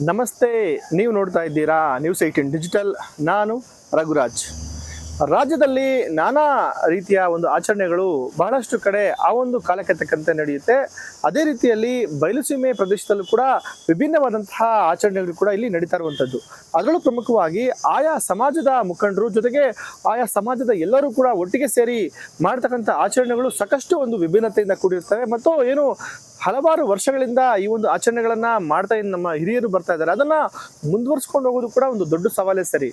ನಮಸ್ತೆ ನೀವು ನೋಡ್ತಾ ಇದ್ದೀರಾ ನ್ಯೂಸ್ ಏಯ್ಟೀನ್ ಡಿಜಿಟಲ್ ನಾನು ರಘುರಾಜ್. ರಾಜ್ಯದಲ್ಲಿ ನಾನಾ ರೀತಿಯ ಒಂದು ಆಚರಣೆಗಳು ಬಹಳಷ್ಟು ಕಡೆ ಆ ಒಂದು ಕಾಲಕ್ಕೆ ತಕ್ಕಂತೆ ನಡೆಯುತ್ತೆ. ಅದೇ ರೀತಿಯಲ್ಲಿ ಬಯಲುಸೀಮೆ ಪ್ರದೇಶದಲ್ಲೂ ಕೂಡ ವಿಭಿನ್ನವಾದಂತಹ ಆಚರಣೆಗಳು ಕೂಡ ಇಲ್ಲಿ ನಡೀತಾ ಇರುವಂಥದ್ದು. ಅದರಲ್ಲೂ ಪ್ರಮುಖವಾಗಿ ಆಯಾ ಸಮಾಜದ ಮುಖಂಡರು ಜೊತೆಗೆ ಆಯಾ ಸಮಾಜದ ಎಲ್ಲರೂ ಕೂಡ ಒಟ್ಟಿಗೆ ಸೇರಿ ಮಾಡ್ತಕ್ಕಂಥ ಆಚರಣೆಗಳು ಸಾಕಷ್ಟು ಒಂದು ವಿಭಿನ್ನತೆಯಿಂದ ಕೂಡಿರ್ತವೆ. ಮತ್ತು ಏನು ಹಲವಾರು ವರ್ಷಗಳಿಂದ ಈ ಒಂದು ಆಚರಣೆಗಳನ್ನ ಮಾಡ್ತಾ ನಮ್ಮ ಹಿರಿಯರು ಬರ್ತಾ ಇದ್ದಾರೆ. ಅದನ್ನ ಮುಂದುವರ್ಸ್ಕೊಂಡು ಹೋಗೋದು ಕೂಡ ಒಂದು ದೊಡ್ಡ ಸವಾಲೇ ಸರಿ.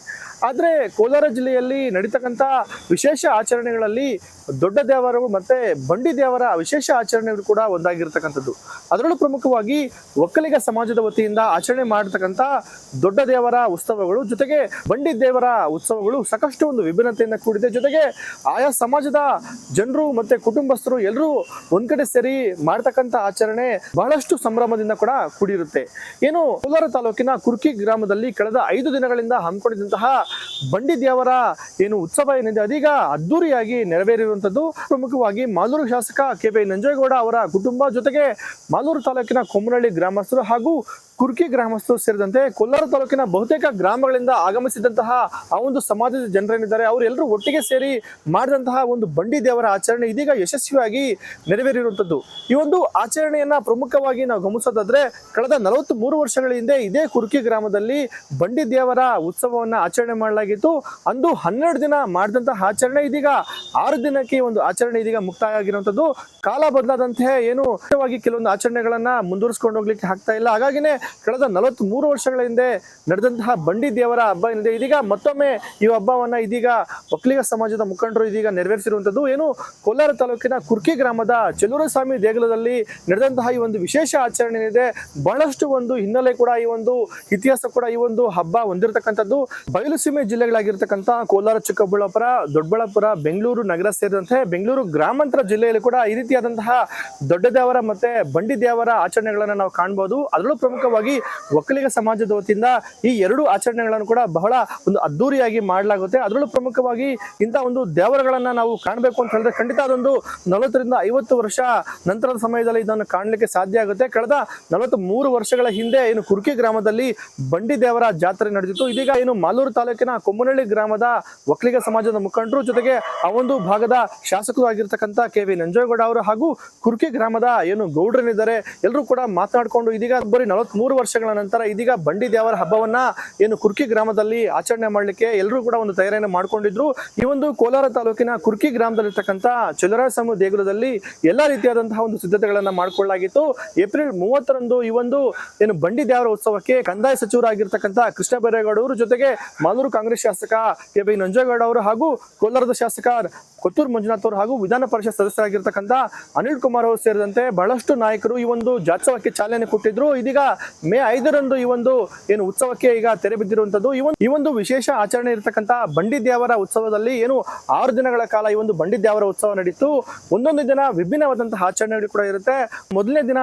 ಆದರೆ ಕೋಲಾರ ಜಿಲ್ಲೆಯಲ್ಲಿ ನಡೀತಕ್ಕಂಥ ವಿಶೇಷ ಆಚರಣೆಗಳಲ್ಲಿ ದೊಡ್ಡ ದೇವರು ಮತ್ತೆ ಬಂಡಿ ದೇವರ ವಿಶೇಷ ಆಚರಣೆಗಳು ಕೂಡ ಒಂದಾಗಿರ್ತಕ್ಕಂಥದ್ದು. ಅದರಲ್ಲೂ ಪ್ರಮುಖವಾಗಿ ಒಕ್ಕಲಿಗ ಸಮಾಜದ ವತಿಯಿಂದ ಆಚರಣೆ ಮಾಡತಕ್ಕಂಥ ದೊಡ್ಡ ದೇವರ ಉತ್ಸವಗಳು ಜೊತೆಗೆ ಬಂಡಿ ದೇವರ ಉತ್ಸವಗಳು ಸಾಕಷ್ಟು ಒಂದು ವಿಭಿನ್ನತೆಯಿಂದ ಕೂಡಿದೆ. ಜೊತೆಗೆ ಆಯಾ ಸಮಾಜದ ಜನರು ಮತ್ತೆ ಕುಟುಂಬಸ್ಥರು ಎಲ್ಲರೂ ಒಂದ್ ಕಡೆ ಸೇರಿ ಮಾಡ್ತಕ್ಕಂಥ ಆಚರಣೆ ಬಹಳಷ್ಟು ಸಂಭ್ರಮದಿಂದ ಕೂಡ ಕೂಡಿರುತ್ತೆ. ಏನು ಕೋಲಾರ ತಾಲೂಕಿನ ಕುರ್ಕಿ ಗ್ರಾಮದಲ್ಲಿ ಕಳೆದ ಐದು ದಿನಗಳಿಂದ ಹಮ್ಮಿಕೊಂಡಿದ್ದಂತಹ ಬಂಡಿ ದೇವರ ಏನು ಉತ್ಸವ ಏನಿದೆ, ಅದೀಗ ಅದ್ದೂರಿಯಾಗಿ ನೆರವೇರಿರುವಂತದ್ದು ಪ್ರಮುಖವಾಗಿ ಮಾಲೂರು ಶಾಸಕ ಕೆ ಪಿ ನಂಜೇಗೌಡ ಅವರ ಕುಟುಂಬ ಜೊತೆಗೆ ಮಾಲೂರು ತಾಲೂಕಿನ ಕೊಮ್ಮನಹಳ್ಳಿ ಗ್ರಾಮಸ್ಥರು ಹಾಗೂ ಕುರ್ಕಿ ಗ್ರಾಮಸ್ಥರು ಸೇರಿದಂತೆ ಕೋಲಾರ ತಾಲೂಕಿನ ಬಹುತೇಕ ಗ್ರಾಮಗಳಿಂದ ಆಗಮಿಸಿದಂತಹ ಆ ಒಂದು ಸಮಾಜದ ಜನರೇನಿದ್ದಾರೆ ಅವರೆಲ್ಲರೂ ಒಟ್ಟಿಗೆ ಸೇರಿ ಮಾಡಿದಂತಹ ಒಂದು ಬಂಡಿ ದೇವರ ಆಚರಣೆ ಇದೀಗ ಯಶಸ್ವಿಯಾಗಿ ನೆರವೇರಿರುವಂಥದ್ದು. ಈ ಒಂದು ಆಚರಣೆಯನ್ನ ಪ್ರಮುಖವಾಗಿ ನಾವು ಗಮನಿಸೋದಾದ್ರೆ, ಕಳೆದ ನಲವತ್ತ್ ಮೂರು ವರ್ಷಗಳ ಹಿಂದೆ ಇದೇ ಕುರ್ಕಿ ಗ್ರಾಮದಲ್ಲಿ ಬಂಡಿ ದೇವರ ಉತ್ಸವವನ್ನು ಆಚರಣೆ ಮಾಡಲಾಗಿತ್ತು. ಅಂದು ಹನ್ನೆರಡು ದಿನ ಮಾಡಿದಂತಹ ಆಚರಣೆ, ಇದೀಗ ಆರು ದಿನಕ್ಕೆ ಒಂದು ಆಚರಣೆ ಇದೀಗ ಮುಕ್ತಾಯ ಆಗಿರುವಂಥದ್ದು ಕಾಲ ಬದಲಾದಂತೆ ಏನು ಕೆಲವೊಂದು ಆಚರಣೆಗಳನ್ನ ಮುಂದುವರಿಸ್ಕೊಂಡು ಹೋಗ್ಲಿಕ್ಕೆ ಆಗ್ತಾ ಇಲ್ಲ. ಹಾಗಾಗಿನೇ ಕಳೆದ ನಲವತ್ತ್ ಮೂರು ವರ್ಷಗಳ ಹಿಂದೆ ನಡೆದಂತಹ ಬಂಡಿ ದೇವರ ಹಬ್ಬ ಏನಿದೆ, ಇದೀಗ ಮತ್ತೊಮ್ಮೆ ಈ ಹಬ್ಬವನ್ನ ಇದೀಗ ಒಕ್ಕಲಿಗ ಸಮಾಜದ ಮುಖಂಡರು ಇದೀಗ ನೆರವೇರಿಸಿರುವಂಥದ್ದು. ಏನು ಕೋಲಾರ ತಾಲೂಕಿನ ಕುರ್ಕಿ ಗ್ರಾಮದ ಸ್ವಾಮಿ ದೇಗುಲದಲ್ಲಿ ನಡೆದಂತಹ ಈ ಒಂದು ವಿಶೇಷ ಆಚರಣೆ ಏನಿದೆ, ಬಹಳಷ್ಟು ಒಂದು ಹಿನ್ನೆಲೆ ಕೂಡ ಈ ಒಂದು ಇತಿಹಾಸ ಕೂಡ ಈ ಒಂದು ಹಬ್ಬ ಹೊಂದಿರತಕ್ಕಂಥದ್ದು. ಬಯಲುಸೀಮೆ ಜಿಲ್ಲೆಗಳಾಗಿರ್ತಕ್ಕಂಥ ಕೋಲಾರ, ಚಿಕ್ಕಬಳ್ಳಾಪುರ, ದೊಡ್ಡಬಳ್ಳಾಪುರ, ಬೆಂಗಳೂರು ನಗರ ಸೇರಿದಂತೆ ಬೆಂಗಳೂರು ಗ್ರಾಮಾಂತರ ಜಿಲ್ಲೆಯಲ್ಲಿ ಕೂಡ ಈ ರೀತಿಯಾದಂತಹ ದೊಡ್ಡ ದೇವರ ಮತ್ತೆ ಬಂಡಿ ದೇವರ ಆಚರಣೆಗಳನ್ನ ನಾವು ಕಾಣ್ಬೋದು. ಅದರಲ್ಲೂ ಪ್ರಮುಖವಾಗಿ ಒಕ್ಕಲಿಗ ಸಮಾಜದ ವತಿಯಿಂದ ಈ ಎರಡು ಆಚರಣೆಗಳನ್ನು ಕೂಡ ಬಹಳ ಒಂದು ಅದ್ದೂರಿಯಾಗಿ ಮಾಡಲಾಗುತ್ತೆ. ಅದರಲ್ಲೂ ಪ್ರಮುಖವಾಗಿ ಇಂಥ ಒಂದು ದೇವರುಗಳನ್ನ ನಾವು ಕಾಣಬೇಕು ಅಂತ ಹೇಳಿದ್ರೆ ಖಂಡಿತ ಅದೊಂದು ನಲವತ್ತರಿಂದ ಐವತ್ತು ವರ್ಷ ನಂತರದ ಸಮಯದಲ್ಲಿ ಇದನ್ನು ಕಾಣಲಿಕ್ಕೆ ಸಾಧ್ಯ ಆಗುತ್ತೆ. ಕಳೆದ ನಲವತ್ತ್ ಮೂರು ವರ್ಷಗಳ ಹಿಂದೆ ಏನು ಕುರ್ಕಿ ಗ್ರಾಮದಲ್ಲಿ ಬಂಡಿ ದೇವರ ಜಾತ್ರೆ ನಡೆದಿತ್ತು. ಇದೀಗ ಏನು ಮಾಲೂರು ತಾಲೂಕಿನ ಕೊಮ್ಮನಹಳ್ಳಿ ಗ್ರಾಮದ ಒಕ್ಕಲಿಗ ಸಮಾಜದ ಮುಖಂಡರು ಜೊತೆಗೆ ಆ ಒಂದು ಭಾಗದ ಶಾಸಕರು ಆಗಿರ್ತಕ್ಕಂಥ ಕೆ ವಿ ನಂಜೇಗೌಡ ಅವರು ಹಾಗೂ ಕುರ್ಕಿ ಗ್ರಾಮದ ಏನು ಗೌಡ್ರನಿದ್ದಾರೆ ಎಲ್ಲರೂ ಕೂಡ ಮಾತನಾಡಿಕೊಂಡು ಇದೀಗ ಬರೀ ನಲವತ್ಮೂರು ವರ್ಷಗಳ ನಂತರ ಇದೀಗ ಬಂಡಿ ದೇವರ ಹಬ್ಬವನ್ನ ಏನು ಕುರ್ಕಿ ಗ್ರಾಮದಲ್ಲಿ ಆಚರಣೆ ಮಾಡಲಿಕ್ಕೆ ಎಲ್ಲರೂ ಕೂಡ ಒಂದು ತಯಾರಿಯನ್ನು ಮಾಡ್ಕೊಂಡಿದ್ರು. ಈ ಒಂದು ಕೋಲಾರ ತಾಲೂಕಿನ ಕುರ್ಕಿ ಗ್ರಾಮದಲ್ಲಿರ್ತಕ್ಕಂಥ ಚಲರಾಯಸ್ವಾಮಿ ದೇಗುಲದಲ್ಲಿ ಎಲ್ಲ ರೀತಿಯಾದಂತಹ ಒಂದು ಸಿದ್ಧತೆಗಳನ್ನ ಮಾಡಿಕೊಳ್ಳಲಾಗಿತ್ತು. ಏಪ್ರಿಲ್ ಮೂವತ್ತರಂದು ಈ ಒಂದು ಏನು ಬಂಡಿ ದೇವರ ಉತ್ಸವಕ್ಕೆ ಕಂದಾಯ ಸಚಿವರಾಗಿರ್ತಕ್ಕಂಥ ಕೃಷ್ಣ ಬೈರೇಗೌಡ ಅವರು ಜೊತೆಗೆ ಮಾಲೂರು ಕಾಂಗ್ರೆಸ್ ಶಾಸಕ ಕೆ ಬಿ ನಂಜೇಗೌಡ ಅವರು ಹಾಗೂ ಕೋಲಾರದ ಶಾಸಕ ಕೊತ್ತೂರು ಮಂಜುನಾಥ್ ಅವರು ಹಾಗೂ ವಿಧಾನ ಪರಿಷತ್ ಸದಸ್ಯರಾಗಿರ್ತಕ್ಕಂಥ ಅನಿಲ್ ಕುಮಾರ್ ಅವರು ಸೇರಿದಂತೆ ಬಹಳಷ್ಟು ನಾಯಕರು ಈ ಒಂದು ಜಾತ್ಸವಕ್ಕೆ ಚಾಲನೆ ಕೊಟ್ಟಿದ್ರು. ಇದೀಗ ಮೇ ಐದರಂದು ಈ ಒಂದು ಏನು ಉತ್ಸವಕ್ಕೆ ಈಗ ತೆರೆ ಬಿದ್ದಿರುವಂತದ್ದು ಈ ಒಂದು ವಿಶೇಷ ಆಚರಣೆ ಇರತಕ್ಕಂಥ ಬಂಡಿ ದೇವರ ಉತ್ಸವದಲ್ಲಿ ಏನು ಆರು ದಿನಗಳ ಕಾಲ ಈ ಒಂದು ಬಂಡಿ ದೇವರ ಉತ್ಸವ ನಡೀತು. ಒಂದೊಂದು ದಿನ ವಿಭಿನ್ನವಾದಂತಹ ಆಚರಣೆಗಳು ಕೂಡ ಇರುತ್ತೆ. ಮೊದಲನೇ ದಿನ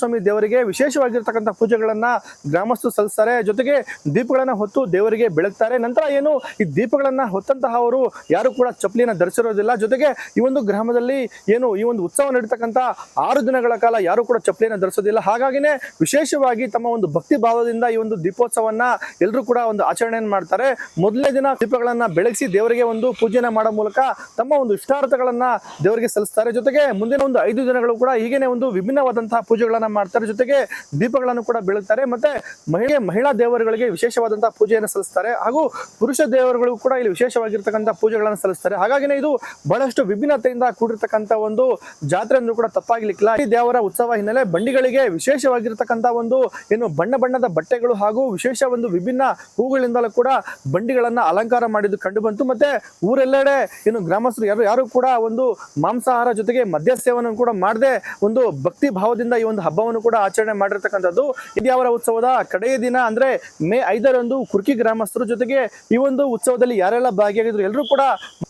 ಸ್ವಾಮಿ ದೇವರಿಗೆ ವಿಶೇಷವಾಗಿರ್ತಕ್ಕಂಥ ಪೂಜೆಗಳನ್ನ ಗ್ರಾಮಸ್ಥರು ಸಲ್ಲಿಸ್ತಾರೆ. ಜೊತೆಗೆ ದೀಪಗಳನ್ನ ಹೊತ್ತು ದೇವರಿಗೆ ಬೆಳಗ್ತಾರೆ. ನಂತರ ಏನು ಈ ದೀಪಗಳನ್ನ ಹೊತ್ತಂತಹ ಅವರು ಯಾರು ಕೂಡ ಚಪ್ಪಲಿನ ಧರಿಸಿರೋದಿಲ್ಲ. ಜೊತೆಗೆ ಈ ಒಂದು ಗ್ರಾಮದಲ್ಲಿ ಏನು ಈ ಒಂದು ಉತ್ಸವ ನಡೀತಕ್ಕಂಥ ಆರು ದಿನಗಳ ಕಾಲ ಯಾರು ಕೂಡ ಚಪ್ಪಲಿನ ಧರಿಸೋದಿಲ್ಲ. ಹಾಗಾಗಿನೇ ವಿಶೇಷವಾಗಿ ತಮ್ಮ ಒಂದು ಭಕ್ತಿ ಭಾವದಿಂದ ಈ ಒಂದು ದೀಪೋತ್ಸವನ್ನ ಎಲ್ಲರೂ ಕೂಡ ಒಂದು ಆಚರಣೆಯನ್ನು ಮಾಡ್ತಾರೆ. ಮೊದಲನೇ ದಿನ ದೀಪಗಳನ್ನ ಬೆಳಗಿಸಿ ದೇವರಿಗೆ ಒಂದು ಪೂಜೆನ ಮಾಡೋ ಮೂಲಕ ತಮ್ಮ ಒಂದು ಇಷ್ಟಾರ್ಥಗಳನ್ನ ದೇವರಿಗೆ ಸಲ್ಲಿಸ್ತಾರೆ. ಜೊತೆಗೆ ಮುಂದಿನ ಒಂದು ಐದು ದಿನಗಳು ಕೂಡ ಹೀಗೇನೆ ಒಂದು ವಿಭಿನ್ನವಾದಂತಹ ಪೂಜೆಗಳನ್ನ ಮಾಡ್ತಾರೆ. ಜೊತೆಗೆ ದೀಪಗಳನ್ನು ಕೂಡ ಬೆಳಗ್ತಾರೆ ಮತ್ತೆ ಮಹಿಳೆ ಮಹಿಳಾ ದೇವರುಗಳಿಗೆ ವಿಶೇಷವಾದಂತಹ ಪೂಜೆಯನ್ನು ಸಲ್ಲಿಸ್ತಾರೆ. ಹಾಗೂ ಪುರುಷ ದೇವರುಗಳು ಕೂಡ ಇಲ್ಲಿ ವಿಶೇಷವಾಗಿರ್ತಕ್ಕಂಥ ಪೂಜೆಗಳನ್ನು ಸಲ್ಲಿಸ್ತಾರೆ. ಹಾಗಾಗಿನೇ ಇದು ಬಹಳಷ್ಟು ವಿಭಿನ್ನತೆಯಿಂದ ಕೂಡಿರ್ತಕ್ಕಂಥ ಒಂದು ಜಾತ್ರೆ ಅಂದ್ರೂ ಕೂಡ ತಪ್ಪಾಗ್ಲಿಕ್ಕಿಲ್ಲ. ಈ ದೇವರ ಉತ್ಸವ ಹಿನ್ನೆಲೆ ಬಂಡಿಗಳಿಗೆ ವಿಶೇಷವಾಗಿರ್ತಕ್ಕಂಥ ಒಂದು ಏನು ಬಣ್ಣ ಬಣ್ಣದ ಬಟ್ಟೆಗಳು ಹಾಗೂ ವಿಶೇಷ ಒಂದು ವಿಭಿನ್ನ ಹೂಗಳಿಂದಲೂ ಕೂಡ ಬಂಡಿಗಳನ್ನು ಅಲಂಕಾರ ಮಾಡಿದ್ದು ಕಂಡು ಬಂತು. ಮತ್ತೆ ಊರೆಲ್ಲೆಡೆ ಏನು ಗ್ರಾಮಸ್ಥರು ಯಾರು ಯಾರು ಕೂಡ ಒಂದು ಮಾಂಸಾಹಾರ ಜೊತೆಗೆ ಮದ್ಯ ಸೇವನೆ ಕೂಡ ಮಾಡದೆ ಒಂದು ಭಕ್ತಿ ಭಾವದಿಂದ ಈ ಒಂದು ಹಬ್ಬವನ್ನು ಕೂಡ ಆಚರಣೆ ಮಾಡಿರ್ತಕ್ಕಂಥದ್ದು. ಇದ್ಯಾವರ ಉತ್ಸವದ ಕಡೆಯ ದಿನ ಅಂದ್ರೆ ಮೇ ಐದರಂದು ಕುರ್ಕಿ ಗ್ರಾಮಸ್ಥರು ಜೊತೆಗೆ ಈ ಒಂದು ಉತ್ಸವದಲ್ಲಿ ಯಾರೆಲ್ಲ ಭಾಗಿಯಾಗಿದ್ರು ಎಲ್ಲರೂ ಕೂಡ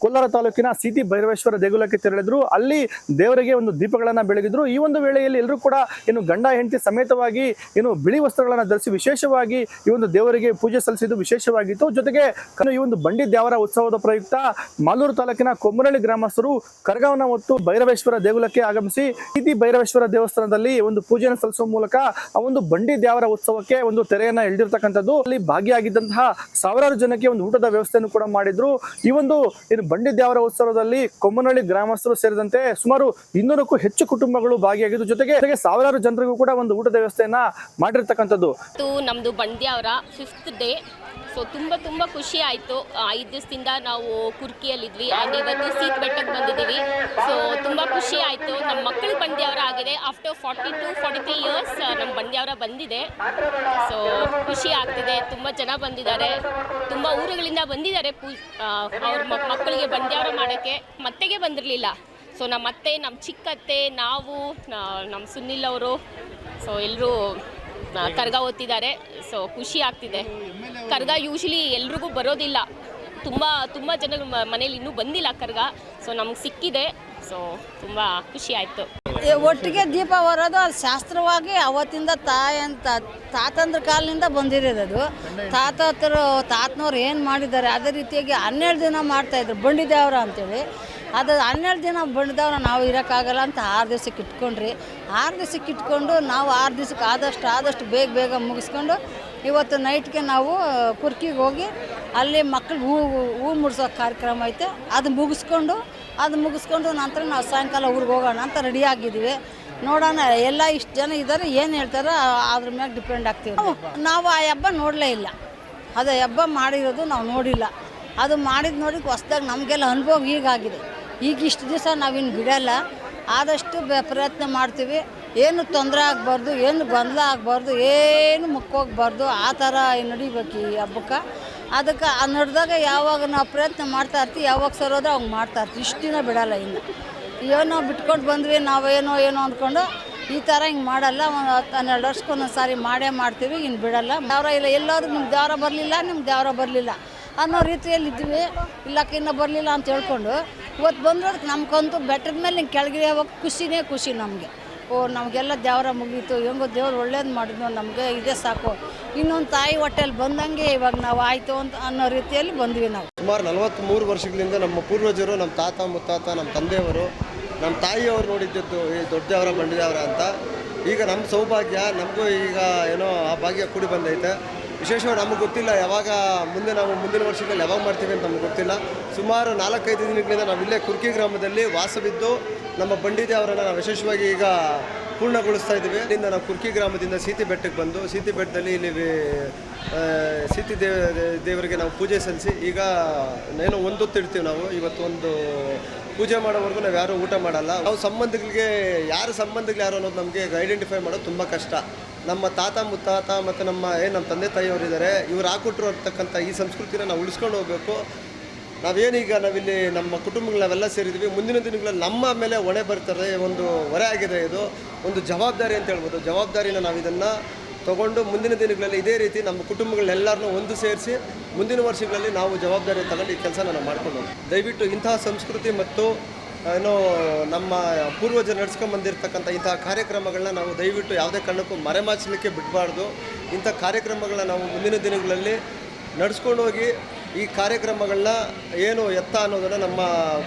ಕೋಲಾರ ತಾಲೂಕಿನ ಸಿಟಿ ಭೈರವೇಶ್ವರ ದೇಗುಲಕ್ಕೆ ತೆರಳಿದ್ರು. ಅಲ್ಲಿ ದೇವರಿಗೆ ಒಂದು ದೀಪಗಳನ್ನ ಬೆಳಗಿದ್ರು. ಈ ಒಂದು ವೇಳೆಯಲ್ಲಿ ಎಲ್ಲರೂ ಕೂಡ ಏನು ಗಂಡ ಹೆಂಡತಿ ಸಮೇತವಾಗಿ ಏನು ಬಿಳಿ ವಸ್ತ್ರಗಳನ್ನು ಧರಿಸಿ ವಿಶೇಷವಾಗಿ ಈ ಒಂದು ದೇವರಿಗೆ ಪೂಜೆ ಸಲ್ಲಿಸಿದ್ದು ವಿಶೇಷವಾಗಿತ್ತು. ಜೊತೆಗೆ ಈ ಒಂದು ಬಂಡಿ ದೇವರ ಉತ್ಸವದ ಪ್ರಯುಕ್ತ ಮಾಲೂರು ತಾಲೂಕಿನ ಕೊಮ್ಮರಳ್ಳಿ ಗ್ರಾಮಸ್ಥರು ಕರಗಾವನ ಮತ್ತು ಭೈರವೇಶ್ವರ ದೇಗುಲಕ್ಕೆ ಆಗಮಿಸಿ ಇತಿ ಭೈರವೇಶ್ವರ ದೇವಸ್ಥಾನದಲ್ಲಿ ಒಂದು ಪೂಜೆಯನ್ನು ಸಲ್ಲಿಸುವ ಮೂಲಕ ಆ ಒಂದು ಬಂಡಿ ದೇವರ ಉತ್ಸವಕ್ಕೆ ಒಂದು ತೆರೆಯನ್ನ ಎಳೆದಿರ್ತಕ್ಕಂಥದ್ದು ಅಲ್ಲಿ ಭಾಗಿಯಾಗಿದ್ದಂತಹ ಸಾವಿರಾರು ಜನಕ್ಕೆ ಒಂದು ಊಟದ ವ್ಯವಸ್ಥೆಯನ್ನು ಕೂಡ ಮಾಡಿದ್ರು. ಈ ಒಂದು ಬಂಡಿ ದೇವರ ಉತ್ಸವದಲ್ಲಿ ಕೊಮ್ಮನಹಳ್ಳಿ ಗ್ರಾಮಸ್ಥರು ಸೇರಿದಂತೆ ಸುಮಾರು ಇನ್ನೂರಕ್ಕೂ ಹೆಚ್ಚು ಕುಟುಂಬಗಳು ಭಾಗಿಯಾಗಿದ್ದು, ಜೊತೆಗೆ ಸಾವಿರಾರು ಜನರಿಗೂ ಕೂಡ ಒಂದು ಊಟದ ವ್ಯವಸ್ಥೆಯನ್ನ ಮಾಡಿರ್ತಕ್ಕಂಥದ್ದು. ನಮ್ಮದು ಬಂಡ್ಯ ಅವರ ಫಿಫ್ತ್ ಡೇ ಸೊ ತುಂಬ ತುಂಬ ಖುಷಿ ಆಯಿತು. ಐದು ದಿವಸದಿಂದ ನಾವು ಕುರ್ಕಿಯಲ್ಲಿದ್ವಿ. ಆ್ಯಂಡ್ ಇವತ್ತು ಸೀಟ್ ಬೆಟ್ಟಕ್ಕೆ ಬಂದಿದ್ದೀವಿ. ಸೊ ತುಂಬ ಖುಷಿ ಆಯಿತು. ನಮ್ಮ ಮಕ್ಕಳು ಬಂದಿಯವರ ಆಗಿದೆ. After forty to forty three years ನಮ್ಮ ಬಂಡ್ಯಾವರ ಬಂದಿದೆ. ಸೊ ಖುಷಿ ಆಗ್ತಿದೆ. ತುಂಬ ಜನ ಬಂದಿದ್ದಾರೆ. ತುಂಬ ಊರುಗಳಿಂದ ಬಂದಿದ್ದಾರೆ ಪೂ ಅವ್ರ ಮಕ್ಕಳಿಗೆ ಬಂದ್ಯಾವರ ಮಾಡೋಕ್ಕೆ. ಮತ್ತೆಗೆ ಬಂದಿರಲಿಲ್ಲ. ಸೊ ನಮ್ಮ ಅತ್ತೆ, ನಮ್ಮ ಚಿಕ್ಕತ್ತೆ, ನಾವು ನಮ್ಮ ಸುನಿಲ್ ಅವರು. ಸೊ ಎಲ್ಲರೂ ಕರ್ಗ ಓದ್ತಿದ್ದಾರೆ. ಸೊ ಖುಷಿ ಆಗ್ತಿದೆ. ಕರ್ಗ ಯೂಶ್ವಲಿ ಎಲ್ರಿಗೂ ಬರೋದಿಲ್ಲ. ತುಂಬ ತುಂಬ ಜನ ಮನೇಲಿ ಇನ್ನೂ ಬಂದಿಲ್ಲ ಕರ್ಗ. ಸೊ ನಮ್ಗೆ ಸಿಕ್ಕಿದೆ. ಸೊ ತುಂಬ ಖುಷಿ ಆಯಿತು. ಒಟ್ಟಿಗೆ ದೀಪ ಹೊರೋದು, ಅದು ಶಾಸ್ತ್ರವಾಗಿ ಅವತ್ತಿಂದ ತಾಯಿ ತಾತಂದ್ರ ಕಾಲದಿಂದ ಬಂದಿರೋದು ತಾತ ಹತ್ರ ತಾತನವ್ರು ಏನು ಮಾಡಿದ್ದಾರೆ, ಅದೇ ರೀತಿಯಾಗಿ ಹನ್ನೆರಡು ದಿನ ಮಾಡ್ತಾಯಿದ್ರು ಬಂಡಿ ಅಂತೇಳಿ. ಅದು ಹನ್ನೆರಡು ದಿನ ಬಂಡಿದವ್ರ ನಾವು ಇರೋಕ್ಕಾಗಲ್ಲ ಅಂತ ಆರು ದಿವ್ಸಕ್ಕೆ ಇಟ್ಕೊಂಡ್ರಿ. ಆರು ದಿವ್ಸಕ್ಕೆ ಇಟ್ಕೊಂಡು ನಾವು ಆರು ದಿವ್ಸಕ್ಕೆ ಆದಷ್ಟು ಆದಷ್ಟು ಬೇಗ ಬೇಗ ಮುಗಿಸ್ಕೊಂಡು ಇವತ್ತು ನೈಟ್ಗೆ ನಾವು ಕುರ್ಕಿಗೆ ಹೋಗಿ ಅಲ್ಲಿ ಮಕ್ಳಿಗೆ ಹೂ ಹೂ ಮುಡಿಸೋ ಕಾರ್ಯಕ್ರಮ ಐತೆ. ಅದು ಮುಗಿಸ್ಕೊಂಡು ಅದು ಮುಗಿಸ್ಕೊಂಡು ನಂತರ ನಾವು ಸಾಯಂಕಾಲ ಊರಿಗೆ ಹೋಗೋಣ ಅಂತ ರೆಡಿ ಆಗಿದ್ದೀವಿ. ನೋಡೋಣ, ಎಲ್ಲ ಇಷ್ಟು ಜನ ಇದ್ದಾರೆ, ಏನು ಹೇಳ್ತಾರೋ ಅದ್ರ ಮ್ಯಾಗ ಡಿಪೆಂಡ್ ಆಗ್ತೀವಿ. ನಾವು. ನಾವು ಆ ಹಬ್ಬ ನೋಡಲೇ ಇಲ್ಲ. ಅದು ಹಬ್ಬ ಮಾಡಿರೋದು ನಾವು ನೋಡಿಲ್ಲ. ಅದು ಮಾಡಿದ ನೋಡಿ ಹೊಸ್ದಾಗಿ ನಮಗೆಲ್ಲ ಅನುಭವ ಈಗಾಗಿದೆ ಈಗ ಇಷ್ಟು ದಿವಸ ನಾವಿನ್ನು ಬಿಡಲ್ಲ. ಆದಷ್ಟು ಬೆ ಪ್ರಯತ್ನ ಮಾಡ್ತೀವಿ. ಏನು ತೊಂದರೆ ಆಗಬಾರ್ದು, ಏನು ಗೊಂದಲ ಆಗಬಾರ್ದು, ಏನು ಮುಕ್ಕೋಗ್ಬಾರ್ದು, ಆ ಥರ ನಡಿಬೇಕು ಈ ಹಬ್ಬಕ್ಕೆ. ಅದಕ್ಕೆ ಆ ನಡೆದಾಗ ಯಾವಾಗ ನಾವು ಪ್ರಯತ್ನ ಮಾಡ್ತಾ ಇರ್ತೀವಿ, ಯಾವಾಗ ಸರೋದ್ರೆ ಅವಾಗ ಮಾಡ್ತಾ ಇರ್ತೀವಿ. ಇಷ್ಟು ದಿನ ಬಿಡಲ್ಲ ಇನ್ನು. ಏನೋ ಬಿಟ್ಕೊಂಡು ಬಂದ್ವಿ ನಾವೇನೋ ಏನೋ ಅಂದ್ಕೊಂಡು ಈ ಥರ ಹಿಂಗೆ ಮಾಡಲ್ಲ. ಒಂದು ಹತ್ತು ಹನ್ನೆರಡು ವರ್ಷಕ್ಕೊಂದೊಂದು ಸಾರಿ ಮಾಡೇ ಮಾಡ್ತೀವಿ, ಇನ್ನು ಬಿಡಲ್ಲ. ದೇವ್ರ ಇಲ್ಲ, ಎಲ್ಲಾದ್ರೂ ನಿಮ್ಗೆ ದೇವ್ರ ಬರಲಿಲ್ಲ, ನಿಮ್ಗೆ ದೇವ್ರ ಬರಲಿಲ್ಲ. ಅನ್ನೋ ರೀತಿಯಲ್ಲಿ ಇದ್ವಿ ಇಲ್ಲಕ್ಕೆ ಇನ್ನೂ ಬರಲಿಲ್ಲ ಅಂತ ಹೇಳ್ಕೊಂಡು ಇವತ್ತು ಬಂದಿರೋದಕ್ಕೆ ನಮ್ಗಂತೂ ಬೆಟ್ಟದ ಮೇಲೆ ಕೆಳಗೆ ಯಾವಾಗ ಖುಷಿನೇ ಖುಷಿ ನಮಗೆ. ಓ, ನಮಗೆಲ್ಲ ದೇವರ ಮುಗೀತು. ಹೆಂಗೋ ದೇವ್ರು ಒಳ್ಳೇದು ಮಾಡಿದ್ನೋ ನಮಗೆ ಇದೇ ಸಾಕು. ಇನ್ನೊಂದು ತಾಯಿ ಹೊಟ್ಟೆಲಿ ಬಂದಂಗೆ ಇವಾಗ ನಾವು ಆಯಿತು ಅಂತ ಅನ್ನೋ ರೀತಿಯಲ್ಲಿ ಬಂದ್ವಿ ನಾವು. ಸುಮಾರು ನಲವತ್ತ್ಮೂರು ವರ್ಷಗಳಿಂದ ನಮ್ಮ ಪೂರ್ವಜರು, ನಮ್ಮ ತಾತ ಮುತ್ತಾತ, ನಮ್ಮ ತಂದೆಯವರು, ನಮ್ಮ ತಾಯಿಯವರು ನೋಡಿದ್ದದ್ದು ಈ ದೊಡ್ಡದೇವರ ಬಂಡಿದೇವರ ಅಂತ. ಈಗ ನಮ್ಮ ಸೌಭಾಗ್ಯ, ನಮಗೂ ಈಗ ಏನೋ ಆ ಭಾಗ್ಯ ಕೂಡಿ ಬಂದೈತೆ. ವಿಶೇಷವಾಗಿ ನಮಗೆ ಗೊತ್ತಿಲ್ಲ, ಯಾವಾಗ ಮುಂದೆ ನಾವು ಮುಂದಿನ ವರ್ಷದಲ್ಲಿ ಯಾವಾಗ ಮಾಡ್ತೀವಿ ಅಂತ ನಮ್ಗೆ ಗೊತ್ತಿಲ್ಲ. ಸುಮಾರು ನಾಲ್ಕೈದು ದಿನಗಳಿಂದ ನಾವು ಇಲ್ಲೇ ಕುರ್ಕಿ ಗ್ರಾಮದಲ್ಲಿ ವಾಸವಿದ್ದು ನಮ್ಮ ಬಂಡಿದೇವರನ್ನು ನಾವು ವಿಶೇಷವಾಗಿ ಈಗ ಪೂರ್ಣಗೊಳಿಸ್ತಾ ಇದ್ದೀವಿ. ಇಲ್ಲಿಂದ ನಾವು ಕುರ್ಕಿ ಗ್ರಾಮದಿಂದ ಸೀತಿ ಬೆಟ್ಟಕ್ಕೆ ಬಂದು, ಸೀತಿ ಬೆಟ್ಟದಲ್ಲಿ ಇಲ್ಲಿ ಸೀತಿ ದೇವ ದೇವರಿಗೆ ನಾವು ಪೂಜೆ ಸಲ್ಲಿಸಿ, ಈಗ ಏನೋ ಒಂದೊತ್ತಿಡ್ತೀವಿ ನಾವು. ಇವತ್ತು ಒಂದು ಪೂಜೆ ಮಾಡೋವರೆಗೂ ನಾವು ಯಾರೂ ಊಟ ಮಾಡಲ್ಲ. ನಾವು ಸಂಬಂಧಗಳಿಗೆ, ಯಾರು ಸಂಬಂಧಗಳು ಯಾರು ಅನ್ನೋದು ನಮಗೆ ಐಡೆಂಟಿಫೈ ಮಾಡೋದು ತುಂಬ ಕಷ್ಟ. ನಮ್ಮ ತಾತ ಮುತ್ತಾತ ಮತ್ತು ನಮ್ಮ ಏನು ನಮ್ಮ ತಂದೆ ತಾಯಿಯವರಿದ್ದಾರೆ, ಇವ್ರು ಹಾಕೊಟ್ರು ಅಂತಕ್ಕಂಥ ಈ ಸಂಸ್ಕೃತಿನ ನಾವು ಉಳಿಸ್ಕೊಂಡು ಹೋಗಬೇಕು ನಾವೇನೀಗ ನಾವಿಲ್ಲಿ ನಮ್ಮ ಕುಟುಂಬಗಳು ನಾವೆಲ್ಲ ಸೇರಿದ್ವಿ ಮುಂದಿನ ದಿನಗಳಲ್ಲಿ ನಮ್ಮ ಮೇಲೆ ಹೊಣೆ ಬರ್ತಾರೆ, ಒಂದು ಹೊರೆ ಆಗಿದೆ ಇದು, ಒಂದು ಜವಾಬ್ದಾರಿ ಅಂತ ಹೇಳ್ಬೋದು ಜವಾಬ್ದಾರಿನ ನಾವು ಇದನ್ನು ತಗೊಂಡು ಮುಂದಿನ ದಿನಗಳಲ್ಲಿ ಇದೇ ರೀತಿ ನಮ್ಮ ಕುಟುಂಬಗಳನ್ನೆಲ್ಲರನ್ನೂ ಒಂದು ಸೇರಿಸಿ ಮುಂದಿನ ವರ್ಷಗಳಲ್ಲಿ ನಾವು ಜವಾಬ್ದಾರಿ ತಗೊಂಡು ಈ ಕೆಲಸ ನಾವು ಮಾಡ್ಕೊಂಡು. ದಯವಿಟ್ಟು ಇಂತಹ ಸಂಸ್ಕೃತಿ ಮತ್ತು ಏನೋ ನಮ್ಮ ಪೂರ್ವಜರು ನಡೆಸ್ಕೊಂಬಂದಿರ್ತಕ್ಕಂಥ ಇಂಥ ಕಾರ್ಯಕ್ರಮಗಳನ್ನ ನಾವು ದಯವಿಟ್ಟು ಯಾವುದೇ ಕಾರಣಕ್ಕೂ ಮರೆಮಾಚಲಿಕ್ಕೆ ಬಿಡಬಾರ್ದು. ಇಂಥ ಕಾರ್ಯಕ್ರಮಗಳನ್ನ ನಾವು ಮುಂದಿನ ದಿನಗಳಲ್ಲಿ ನಡ್ಸ್ಕೊಂಡು ಹೋಗಿ ಈ ಕಾರ್ಯಕ್ರಮಗಳನ್ನ ಏನು ಎತ್ತ ಅನ್ನೋದನ್ನ ನಮ್ಮ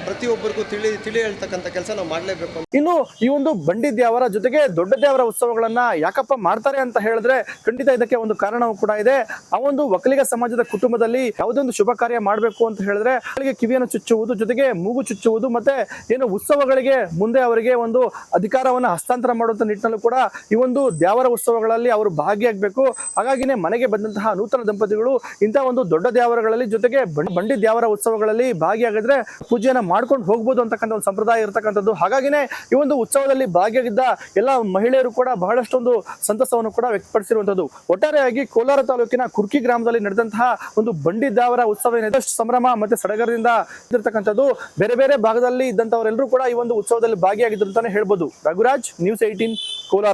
ಪ್ರತಿಯೊಬ್ಬರಿಗೂ ತಿಳಿ ತಿಳಿ ಹೇಳ್ತಕ್ಕಂಥ ಕೆಲಸ ನಾವು ಮಾಡಲೇಬೇಕು. ಇನ್ನು ಈ ಒಂದು ಬಂಡಿ ದೇವರ ಜೊತೆಗೆ ದೊಡ್ಡ ದೇವರ ಉತ್ಸವಗಳನ್ನ ಯಾಕಪ್ಪ ಮಾಡ್ತಾರೆ ಅಂತ ಹೇಳಿದ್ರೆ ಖಂಡಿತ ಇದಕ್ಕೆ ಒಂದು ಕಾರಣವೂ ಕೂಡ ಇದೆ. ಆ ಒಂದು ಒಕ್ಕಲಿಗ ಸಮಾಜದ ಕುಟುಂಬದಲ್ಲಿ ಯಾವುದೊಂದು ಶುಭ ಕಾರ್ಯ ಮಾಡಬೇಕು ಅಂತ ಹೇಳಿದ್ರೆ ಅವರಿಗೆ ಕಿವಿಯನ್ನು ಚುಚ್ಚುವುದು, ಜೊತೆಗೆ ಮೂಗು ಚುಚ್ಚುವುದು ಮತ್ತೆ ಏನು ಉತ್ಸವಗಳಿಗೆ ಮುಂದೆ ಅವರಿಗೆ ಒಂದು ಅಧಿಕಾರವನ್ನು ಹಸ್ತಾಂತರ ಮಾಡುವಂತ ನಿಟ್ಟಿನಲ್ಲೂ ಕೂಡ ಈ ಒಂದು ದೇವರ ಉತ್ಸವಗಳಲ್ಲಿ ಅವರು ಭಾಗಿಯಾಗಬೇಕು. ಹಾಗಾಗಿನೇ ಮನೆಗೆ ಬಂದಂತಹ ನೂತನ ದಂಪತಿಗಳು ಇಂತಹ ಒಂದು ದೊಡ್ಡ ದೇವರಗಳಲ್ಲಿ ಜೊತೆಗೆ ಬಂಡಿ ದೇವರ ಉತ್ಸವಗಳಲ್ಲಿ ಭಾಗಿಯಾಗಿದ್ರೆ ಪೂಜೆಯನ್ನ ಮಾಡ್ಕೊಂಡು ಹೋಗ್ಬೋದು ಅಂತಕ್ಕಂಥ ಒಂದು ಸಂಪ್ರದಾಯ ಇರತಕ್ಕಂಥದ್ದು. ಹಾಗಾಗಿನೇ ಈ ಒಂದು ಉತ್ಸವದಲ್ಲಿ ಭಾಗಿಯಾಗಿದ್ದ ಎಲ್ಲ ಮಹಿಳೆಯರು ಕೂಡ ಬಹಳಷ್ಟೊಂದು ಸಂತಸವನ್ನು ಕೂಡ ವ್ಯಕ್ತಪಡಿಸಿರುವಂಥದ್ದು. ಒಟ್ಟಾರೆಯಾಗಿ ಕೋಲಾರ ತಾಲೂಕಿನ ಕುರ್ಕಿ ಗ್ರಾಮದಲ್ಲಿ ನಡೆದಂತಹ ಒಂದು ಬಂಡಿ ದೇವರ ಉತ್ಸವ ಏನಿದೆ, ಸಂಭ್ರಮ ಮತ್ತೆ ಸಡಗರದಿಂದ ಇದ್ದಿರ್ತಕ್ಕಂಥದ್ದು. ಬೇರೆ ಬೇರೆ ಭಾಗದಲ್ಲಿ ಇದ್ದಂಥವರೆಲ್ಲರೂ ಕೂಡ ಈ ಒಂದು ಉತ್ಸವದಲ್ಲಿ ಭಾಗಿಯಾಗಿದ್ರು ಅಂತಾನೆ ಹೇಳ್ಬೋದು. Raghuraj news eighteen Kolar.